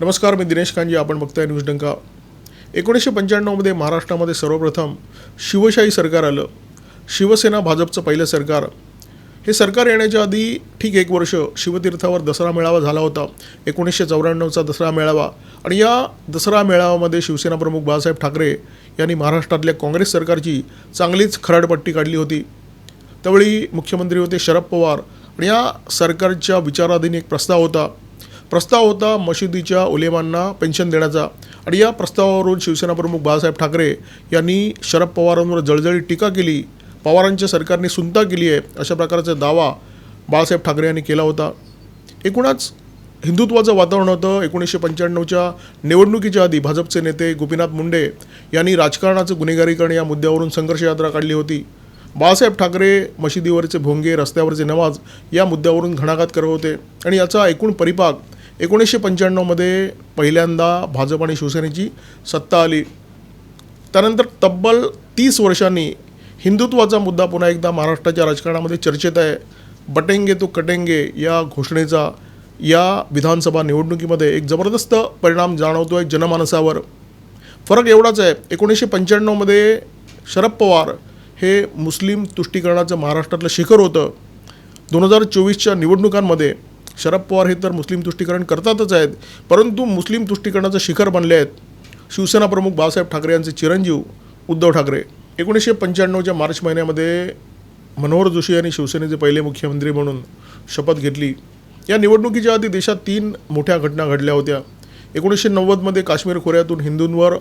नमस्कार मी दिनेश कांजी आपण बघताय न्यूज डंका. एकोणीसशे पंच्याण्णवमध्ये महाराष्ट्रामध्ये सर्वप्रथम शिवशाही सरकार आलं. शिवसेना भाजपचं पहिलं सरकार. हे सरकार येण्याच्या आधी ठीक एक वर्ष शिवतीर्थावर दसरा मेळावा झाला होता. एकोणीसशे चौऱ्याण्णवचा दसरा मेळावा. आणि या दसरा मेळाव्यामध्ये शिवसेना प्रमुख बाळासाहेब ठाकरे यांनी महाराष्ट्रातल्या काँग्रेस सरकारची चांगलीच खराडपट्टी काढली होती. त्यावेळी मुख्यमंत्री होते शरद पवार. आणि या सरकारच्या विचाराधीन एक प्रस्ताव होता. प्रस्ताव होता मशिदीच्या उलेमांना पेन्शन देण्याचा. आणि या प्रस्तावावरून शिवसेना प्रमुख बाळासाहेब ठाकरे यांनी शरद पवारांवर जळजळीत टीका केली. पवारांच्या सरकारने सुनता केली आहे अशा प्रकारचा दावा बाळासाहेब ठाकरे यांनी केला होता. एकूणच हिंदुत्वाचं वातावरण होतं. एकोणीसशे पंच्याण्णवच्या निवडणुकीच्या आधी भाजपचे नेते गोपीनाथ मुंडे यांनी राजकारणाचं गुन्हेगारीकरण या मुद्द्यावरून संघर्ष यात्रा काढली होती. बाळासाहेब ठाकरे मशिदीवरचे भोंगे रस्त्यावरचे नवाज या मुद्द्यावरून घणाघात करत होते. आणि याचा एकूण परिपाक एकोणीसशे पंच्याण्णवमध्ये पहिल्यांदा भाजप आणि शिवसेनेची सत्ता आली. त्यानंतर तब्बल तीस वर्षांनी हिंदुत्वाचा मुद्दा पुन्हा एकदा महाराष्ट्राच्या राजकारणामध्ये चर्चेत आहे. बटेंगे तो कटेंगे या घोषणेचा या विधानसभा निवडणुकीमध्ये एक जबरदस्त परिणाम जाणवतो आहे जनमानसावर. फरक एवढाच आहे एकोणीसशे पंच्याण्णवमध्ये शरद पवार हे मुस्लिम तुष्टीकरणाचं महाराष्ट्रातलं शिखर होतं. दोन हजार चोवीसच्या निवडणुकांमध्ये शरद पवार हे तर मुस्लिम तुष्टीकरण करतातच आहेत. परंतु मुस्लिम तुष्टीकरणाचं शिखर बनले आहेत शिवसेना प्रमुख बाळासाहेब ठाकरे यांचे चिरंजीव उद्धव ठाकरे. एकोणीसशे पंच्याण्णवच्या मार्च महिन्यामध्ये मनोहर जोशी यांनी शिवसेनेचे पहिले मुख्यमंत्री म्हणून शपथ घेतली. या निवडणुकीच्या आधी देशात तीन मोठ्या घटना घडल्या होत्या. एकोणीसशे नव्वदमध्ये काश्मीर खोऱ्यातून हिंदूंवर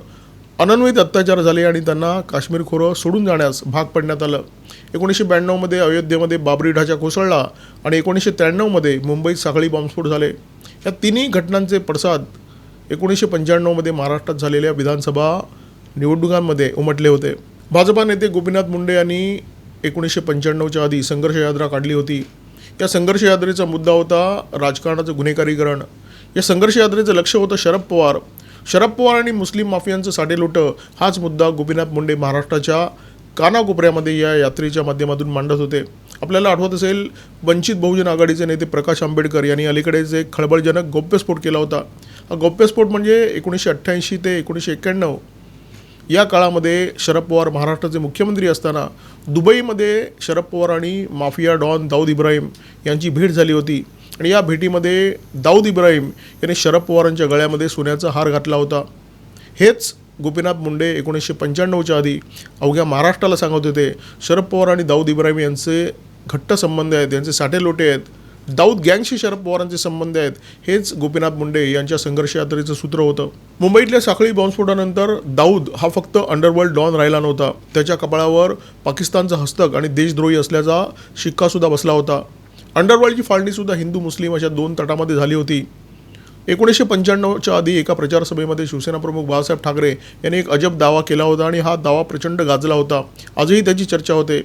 अनन्वित अत्याचार झाले आणि त्यांना काश्मीर खोरं सोडून जाण्यास भाग पडण्यात आलं. एकोणीसशे ब्याण्णवमध्ये अयोध्येमध्ये बाबरी ढाचा कोसळला आणि एकोणीसशे त्र्याण्णवमध्ये मुंबईत साखळी बॉम्बस्फोट झाले. या तिन्ही घटनांचे पडसाद एकोणीसशे पंच्याण्णवमध्ये महाराष्ट्रात झालेल्या विधानसभा निवडणुकांमध्ये उमटले होते. भाजपा नेते गोपीनाथ मुंडे यांनी एकोणीसशे पंच्याण्णवच्या आधी संघर्ष यात्रा काढली होती. या संघर्ष यात्रेचा मुद्दा होता राजकारणाचं गुन्हेगारीकरण. या संघर्ष यात्रेचं लक्ष होतं शरद पवार. शरद पवार आणि मुस्लिम माफियांचं साडेलोटं हाच मुद्दा गोपीनाथ मुंडे महाराष्ट्राच्या कानाकोपऱ्यामध्ये या यात्रेच्या माध्यमातून मांडत होते. आपल्याला आठवत असेल वंचित बहुजन आघाडीचे नेते प्रकाश आंबेडकर यांनी अलीकडेच एक खळबळजनक गौप्यस्फोट केला होता. हा गौप्यस्फोट म्हणजे एकोणीसशे अठ्ठ्याऐंशी ते एकोणीसशे एक्क्याण्णव. या काळामध्ये शरद पवार महाराष्ट्राचे मुख्यमंत्री असताना दुबईमध्ये शरद पवार आणि माफिया डॉन दाऊद इब्राहिम यांची भेट झाली होती. आणि या भेटीमध्ये दाऊद इब्राहिम यांनी शरद पवारांच्या गळ्यामध्ये सोन्याचा हार घातला होता. हेच गोपीनाथ मुंडे एकोणीसशे पंच्याण्णवच्या आधी अवघ्या महाराष्ट्राला सांगत होते. शरद पवार आणि दाऊद इब्राहिम यांचे घट्ट संबंध आहेत यांचे साठे लोटे आहेत. दाऊद गँगशी शरद पवारांचे संबंध आहेत हेच गोपीनाथ मुंडे यांच्या संघर्ष यात्रेचं सूत्र होतं. मुंबईतल्या साखळी बॉम्बस्फोटानंतर दाऊद हा फक्त अंडरवर्ल्ड डॉन राहिला नव्हता. त्याच्या कपाळावर पाकिस्तानचा हस्तक आणि देशद्रोही असल्याचा शिक्कासुद्धा बसला होता. अंडरवर्ल्डची फाळणीसुद्धा हिंदू मुस्लिम अशा दोन तटामध्ये झाली होती. एकोणीसशे पंच्याण्णवच्या आधी एका प्रचारसभेमध्ये शिवसेना प्रमुख बाळासाहेब ठाकरे यांनी एक अजब दावा केला होता आणि हा दावा प्रचंड गाजला होता. आजही त्याची चर्चा होते.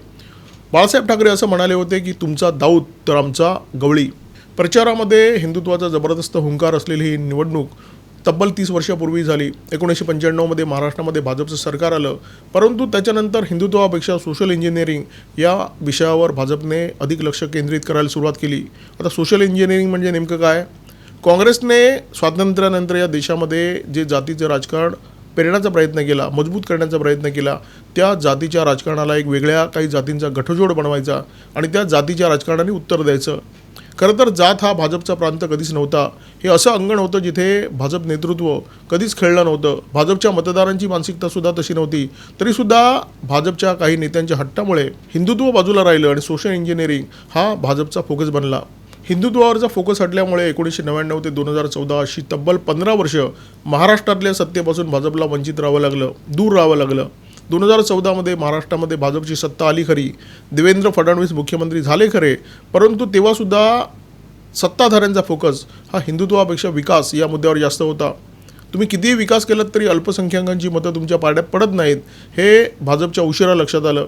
बाळासाहेब ठाकरे असं म्हणाले होते की तुमचा दाऊद तर आमचा गवळी. प्रचारामध्ये हिंदुत्वाचा जबरदस्त हुंकार असलेली ही निवडणूक तब्बल तीस वर्षापूर्वी झाली. एकोणीसशे पंच्याण्णवमध्ये महाराष्ट्रामध्ये भाजपचं सरकार आलं. परंतु त्याच्यानंतर हिंदुत्वापेक्षा सोशल इंजिनिअरिंग या विषयावर भाजपने अधिक लक्ष केंद्रित करायला सुरुवात केली. आता सोशल इंजिनिअरिंग म्हणजे नेमकं काय? काँग्रेसने स्वातंत्र्यानंतर या देशामध्ये जे जातीचं राजकारण पेरण्याचा प्रयत्न केला मजबूत करण्याचा प्रयत्न केला त्या जातीच्या राजकारणाला एक वेगळ्या काही जातींचा गठजोड बनवायचा आणि त्या जातीच्या राजकारणाने उत्तर द्यायचं. खरं तर जात हा भाजपचा प्रांत कधीच नव्हता. हे असं अंगण होतं जिथे भाजप नेतृत्व कधीच खेळलं नव्हतं. भाजपच्या मतदारांची मानसिकतासुद्धा तशी नव्हती. तरीसुद्धा भाजपच्या काही नेत्यांच्या हट्टामुळे हिंदुत्व बाजूला राहिलं आणि सोशल इंजिनिअरिंग हा भाजपचा फोकस बनला. हिंदुत्वावरचा फोकस हटल्यामुळे एकोणीसशे नव्याण्णव ते दोन हजार चौदा अशी तब्बल पंधरा वर्ष महाराष्ट्रातल्या सत्तेपासून भाजपला वंचित राहावं लागलं दूर राहावं लागलं. दोन हजार चौदामध्ये महाराष्ट्रामध्ये भाजपची सत्ता आली खरी. देवेंद्र फडणवीस मुख्यमंत्री झाले खरे. परंतु तेव्हासुद्धा सत्ताधाऱ्यांचा फोकस हा हिंदुत्वापेक्षा विकास या मुद्द्यावर जास्त होता. तुम्ही कितीही विकास केलात तरी अल्पसंख्याकांची मतं तुमच्या पाड्यात पडत नाहीत हे भाजपच्या उशिरा लक्षात आलं.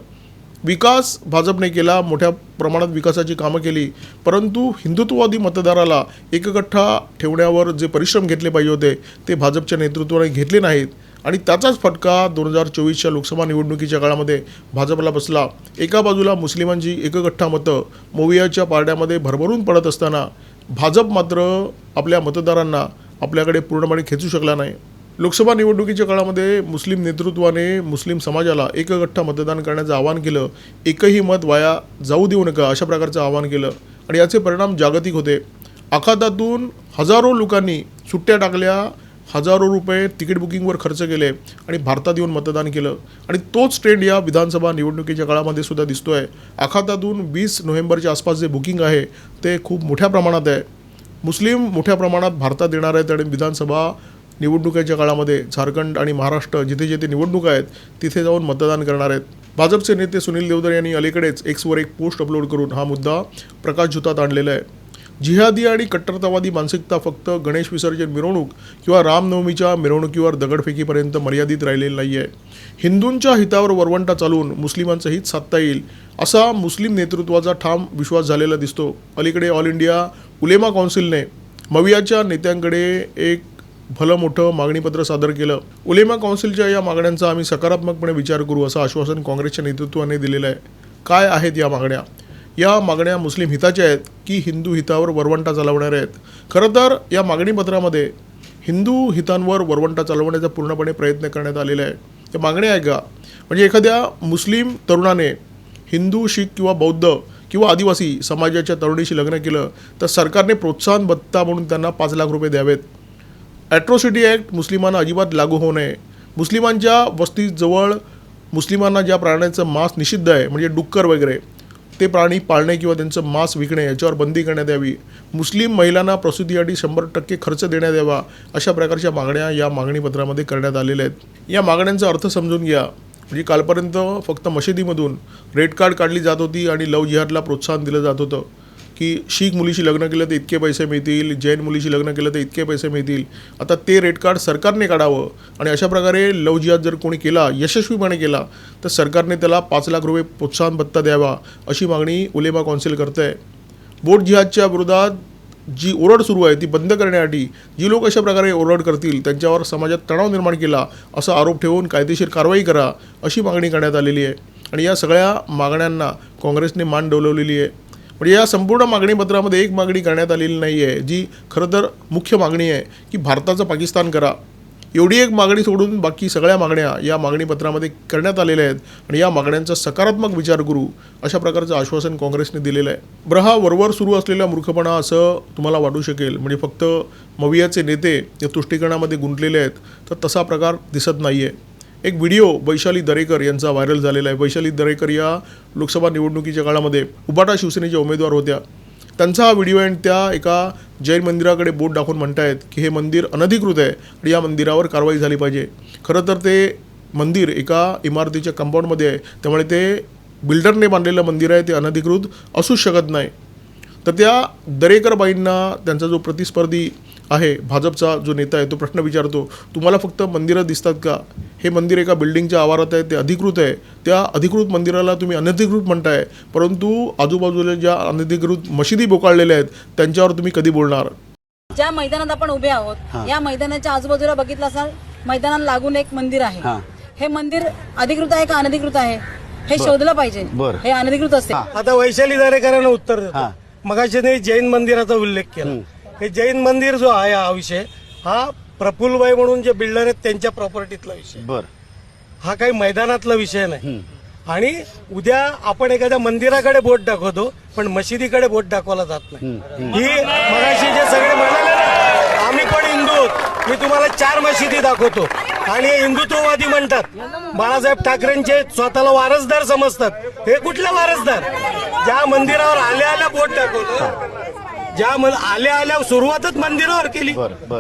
विकास भाजपने केला मोठ्या प्रमाणात विकासाची कामं केली परंतु हिंदुत्ववादी मतदाराला एकगठ्ठा ठेवण्यावर जे परिश्रम घेतले पाहिजे होते ते भाजपच्या नेतृत्वाने घेतले नाहीत. आणि त्याचाच फटका दोन हजार चोवीसच्या लोकसभा निवडणुकीच्या काळामध्ये भाजपला बसला. एका बाजूला मुस्लिमांची एकगठ्ठा मतं मोवियाच्या पारड्यामध्ये भरभरून पडत असताना भाजप मात्र आपल्या मतदारांना आपल्याकडे पूर्णपणे खेचू शकला नाही. लोकसभा निवडणुकीच्या काळामध्ये मुस्लिम नेतृत्वाने मुस्लिम समाजाला एकगठ्ठा मतदान करण्याचं आवाहन केलं. एकही मत वाया जाऊ देऊ नका अशा प्रकारचं आवाहन केलं आणि याचे परिणाम जागतिक होते. आखातातून हजारो लोकांनी सुट्ट्या टाकल्या हजारो रुपये तिकीट बुकिंगवर खर्च केले आणि भारतात येऊन मतदान केलं. आणि तोच ट्रेंड या विधानसभा निवडणुकीच्या काळामध्ये सुद्धा दिसतो आहे आखातातून वीस नोव्हेंबरच्या आसपास जे बुकिंग आहे ते खूप मोठ्या प्रमाणात आहे. मुस्लिम मोठ्या प्रमाणात भारतात येणार आहेत आणि विधानसभा निवडणुकीच्या काळामध्ये झारखंड आणि महाराष्ट्र जिथे जिथे निवडणुका आहेत तिथे जाऊन मतदान करणार आहेत. भाजपचे नेते सुनील देवधर यांनी अलीकडेच एक्सवर एक पोस्ट अपलोड करून हा मुद्दा प्रकाशझोतात आणलेला आहे. जिहादी आणि कट्टरतावादी मानसिकता फक्त गणेश विसर्जन मिरवणूक किंवा रामनवमीच्या मिरवणुकीवर दगडफेकीपर्यंत मर्यादित राहिलेली नाही आहे हिंदूंच्या हितावर वरवंटा चालवून मुस्लिमांचं हित साधता येईल असा मुस्लिम नेतृत्वाचा ठाम विश्वास झालेला दिसतो. अलीकडे ऑल इंडिया उलेमा काउन्सिलने मवियाच्या नेत्यांकडे एक भलं मोठं मागणीपत्र सादर केलं. उलेमा काउन्सिलच्या या मागण्यांचा आम्ही सकारात्मकपणे विचार करू असं आश्वासन काँग्रेसच्या नेतृत्वाने दिलेलं आहे. काय आहेत या मागण्या? या मागण्या मुस्लिम हिताच्या आहेत की हिंदू हितावर वरवंटा चालवणाऱ्या आहेत. खरं तर या मागणीपत्रामध्ये हिंदू हितांवर वरवंटा चालवण्याचा पूर्णपणे प्रयत्न करण्यात आलेला आहे. त्या मागण्या आहे का? म्हणजे एखाद्या मुस्लिम तरुणाने हिंदू शीख किंवा बौद्ध किंवा आदिवासी समाजाच्या तरुणीशी लग्न केलं तर सरकारने प्रोत्साहन भत्ता म्हणून त्यांना पाच लाख रुपये द्यावेत. ॲट्रॉसिटी ॲक्ट मुस्लिमांना अजिबात लागू होऊ नये. मुस्लिमांच्या वस्तीजवळ मुस्लिमांना ज्या प्राण्यांचं मांस निषिद्ध आहे म्हणजे डुक्कर वगैरे ते प्राणी पाळणे किंवा त्यांचं मांस विकणे याच्यावर बंदी करण्यात यावी. मुस्लिम महिलांना प्रसूतीसाठी शंभर टक्के खर्च देण्यात यावा अशा प्रकारच्या मागण्या या मागणीपत्रामध्ये करण्यात आलेल्या आहेत. या मागण्यांचा अर्थ समजून घ्या. म्हणजे कालपर्यंत फक्त मशिदीमधून रेड कार्ड काढली जात होती आणि लव जिहादला प्रोत्साहन दिलं जात होतं. की शीख मुलीशी लग्न केलं तर इतके पैसे मिळतील जैन मुलीशी लग्न केलं तर इतके पैसे मिळतील. आता ते रेट कार्ड सरकारने काढावं आणि अशा प्रकारे लव जिहाद जर कोणी केला यशस्वीपणे केला तर सरकारने त्याला पाच लाख रुपये प्रोत्साहन भत्ता द्यावा अशी मागणी उलेमा कौन्सिल करतं आहे बोट जिहादच्या विरोधात जी ओरड सुरू आहे ती बंद करण्यासाठी जी लोक अशा प्रकारे ओरड करतील त्यांच्यावर समाजात तणाव निर्माण केला असा आरोप ठेवून कायदेशीर कारवाई करा अशी मागणी करण्यात आलेली आहे. आणि या सगळ्या मागण्यांना काँग्रेसने मान डोलवलेली आहे. म्हणजे या संपूर्ण मागणीपत्रामध्ये एक मागणी करण्यात आलेली नाही आहे जी खरं तर मुख्य मागणी आहे की भारताचं पाकिस्तान करा. एवढी एक मागणी सोडून बाकी सगळ्या मागण्या या मागणीपत्रामध्ये करण्यात आलेल्या आहेत आणि या मागण्यांचा सकारात्मक विचार करू अशा प्रकारचं आश्वासन काँग्रेसने दिलेलं आहे. ब्रहा वरवर सुरू असलेला मूर्खपणा असं तुम्हाला वाटू शकेल म्हणजे फक्त मवियाचे नेते या तुष्टीकरणामध्ये गुंतलेले आहेत तर तसा प्रकार दिसत नाही आहे एक व्हिडिओ वैशाली दरेकर यांचा व्हायरल झालेला आहे. वैशाली दरेकर या लोकसभा निवडणुकीच्या काळामध्ये उबाटा शिवसेनेच्या उमेदवार होत्या. त्यांचा हा व्हिडिओ आणि त्या एका जैन मंदिराकडे बोट दाखवून म्हणतायत की हे मंदिर अनधिकृत आहे आणि या मंदिरावर कारवाई झाली पाहिजे. खरं तर ते मंदिर एका इमारतीच्या कंपाऊंडमध्ये आहे. त्यामुळे ते बिल्डरने बांधलेलं मंदिर आहे ते अनधिकृत असूच शकत नाही. तर त्या दरेकरबाईंना त्यांचा जो प्रतिस्पर्धी आहे भाजपचा जो नेता आहे तो प्रश्न विचारतो तुम्हाला फक्त मंदिरं दिसतात का? हे मंदिर एका बिल्डिंगच्या आवारात आहे ते अधिकृत आहे. त्या अधिकृत मंदिराला तुम्ही अनधिकृत म्हणताय परंतु आजूबाजूला ज्या अनधिकृत मशिदी बोकाळलेल्या आहेत त्यांच्यावर तुम्ही कधी बोलणार? ज्या मैदानात आपण उभे आहोत या मैदानाच्या आजूबाजूला बघितलं असाल मैदानाला लागून एक मंदिर आहे. हा. मंदिर अधिकृत आहे का अनधिकृत आहे? हे शोधलं पाहिजे. हे अनधिकृत असते. आता वैशाली दरेकरांना उत्तर. देतो. मगाशी जैन मंदिराचा उल्लेख केला. हे जैन मंदिर जो आहे हा विषय हा प्रफुल्लबाई म्हणून जे बिल्डर आहेत त्यांच्या प्रॉपर्टीतला विषय. बर. हा काही मैदानातला विषय नाही. आणि उद्या आपण एखाद्या मंदिराकडे बोट दाखवतो पण मशिदीकडे बोट दाखवला जात नाही. ही मगाशी जे सगळे म्हणाले आम्ही पण हिंदू आहोत मी तुम्हाला चार मशिदी दाखवतो. आणि हिंदुत्ववादी म्हणतात. बाळासाहेब ठाकरेंचे स्वतःला वारसदार समजतात. हे कुठले वारसदार? ज्या मंदिरावर आल्या आल्या बोट दाखवतो. ज्या मन- आल्या आल्या सुरुवातच मंदिरावर केली.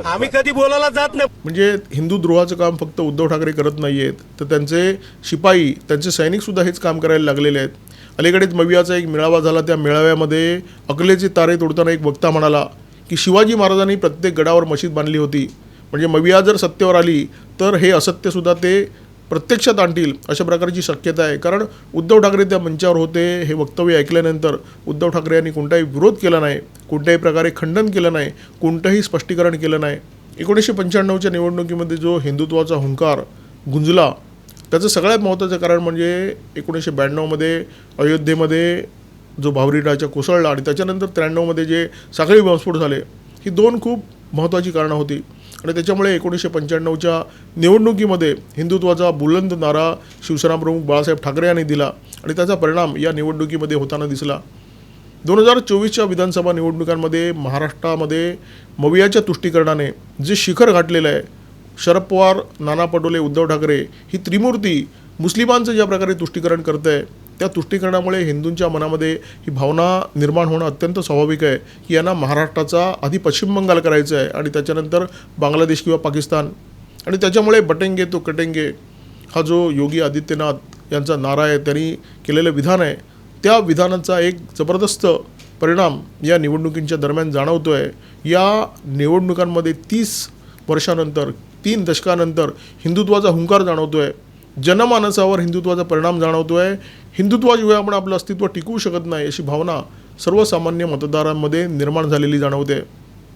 आम्ही कधी बोलायला जात नाही. म्हणजे हिंदू द्रोहाचं काम फक्त उद्धव ठाकरे करत नाही आहेत तर त्यांचे शिपाई त्यांचे सैनिकसुद्धा हेच काम करायला लागलेले आहेत. अलीकडेच मवियाचा एक मेळावा झाला त्या मेळाव्यामध्ये अकलेचे तारे तोडताना एक वक्ता म्हणाला की शिवाजी महाराजांनी प्रत्येक गडावर मशीद बांधली होती. म्हणजे मविया जर सत्तेवर आली तर हे असत्यसुद्धा ते प्रत्यक्षात आणतील अशा प्रकारची शक्यता आहे. कारण उद्धव ठाकरे त्या मंचावर होते हे वक्तव्य ऐकल्यानंतर उद्धव ठाकरे यांनी कोणताही विरोध केला नाही कोणत्याही प्रकारे खंडन केलं नाही कोणतंही स्पष्टीकरण केलं नाही. एकोणीसशे पंच्याण्णवच्या निवडणुकीमध्ये जो हिंदुत्वाचा हुंकार गुंजला त्याचं सगळ्यात महत्त्वाचं कारण म्हणजे एकोणीसशे ब्याण्णवमध्ये अयोध्येमध्ये जो भावरी कोसळला आणि त्याच्यानंतर त्र्याण्णवमध्ये जे साखळी बॉम्बस्फोट झाले ही दोन खूप महत्त्वाची कारणं होती. आणि त्याच्यामुळे एकोणीसशे पंच्याण्णवच्या निवडणुकीमध्ये हिंदुत्वाचा बुलंद नारा शिवसेनाप्रमुख बाळासाहेब ठाकरे यांनी दिला आणि त्याचा परिणाम या निवडणुकीमध्ये होताना दिसला. दोन हजार चोवीसच्या विधानसभा निवडणुकांमध्ये महाराष्ट्रामध्ये मवियाच्या तुष्टीकरणाने जे शिखर गाठलेलं आहे शरद पवार नाना पटोले उद्धव ठाकरे ही त्रिमूर्ती मुस्लिमांचं ज्या प्रकारे तुष्टीकरण करत आहे त्या तुष्टीकरणामुळे हिंदूंच्या मनामध्ये ही भावना निर्माण होणं अत्यंत स्वाभाविक आहे. की यांना महाराष्ट्राचा आधी पश्चिम बंगाल करायचं आहे आणि त्याच्यानंतर बांगलादेश किंवा पाकिस्तान. आणि त्याच्यामुळे बटेंगे तो कटेंगे हा जो योगी आदित्यनाथ यांचा नारा आहे त्यांनी केलेलं विधान आहे त्या विधानाचा एक जबरदस्त परिणाम या निवडणुकींच्या दरम्यान जाणवतो आहे या निवडणुकांमध्ये तीस वर्षानंतर तीन दशकानंतर हिंदुत्वाचा हुंकार जाणवतो आहे जनमानसावर हिंदुत्वाचा परिणाम जाणवतो आहे हिंदुत्वाशिवाय आपण आपलं अस्तित्व टिकवू शकत नाही अशी भावना सर्वसामान्य मतदारांमध्ये निर्माण झालेली जाणवते.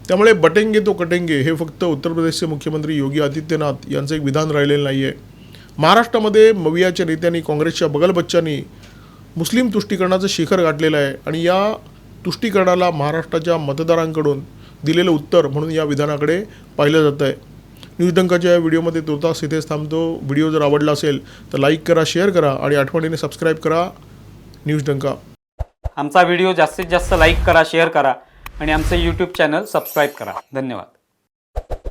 त्यामुळे बटेंगे तो कटेंगे हे फक्त उत्तर प्रदेशचे मुख्यमंत्री योगी आदित्यनाथ यांचं एक विधान राहिलेलं नाही आहे महाराष्ट्रामध्ये मवियाच्या नेत्यांनी काँग्रेसच्या बगलबच्चांनी मुस्लिम तुष्टीकरणाचं शिखर गाठलेलं आहे आणि या तुष्टीकरणाला महाराष्ट्राच्या मतदारांकडून दिलेलं उत्तर म्हणून या विधानाकडे पाहिलं जातं आहे न्यूज डंकाच्या या व्हिडिओमध्ये तुर्तास इथेच थांबतो. व्हिडिओ जर आवडला असेल तर लाईक करा शेअर करा आणि आठवणीने सबस्क्राईब करा न्यूजडंका आमचा व्हिडिओ जास्तीत जास्त लाईक करा शेअर करा आणि आमचं यूट्यूब चॅनल सबस्क्राईब करा. धन्यवाद.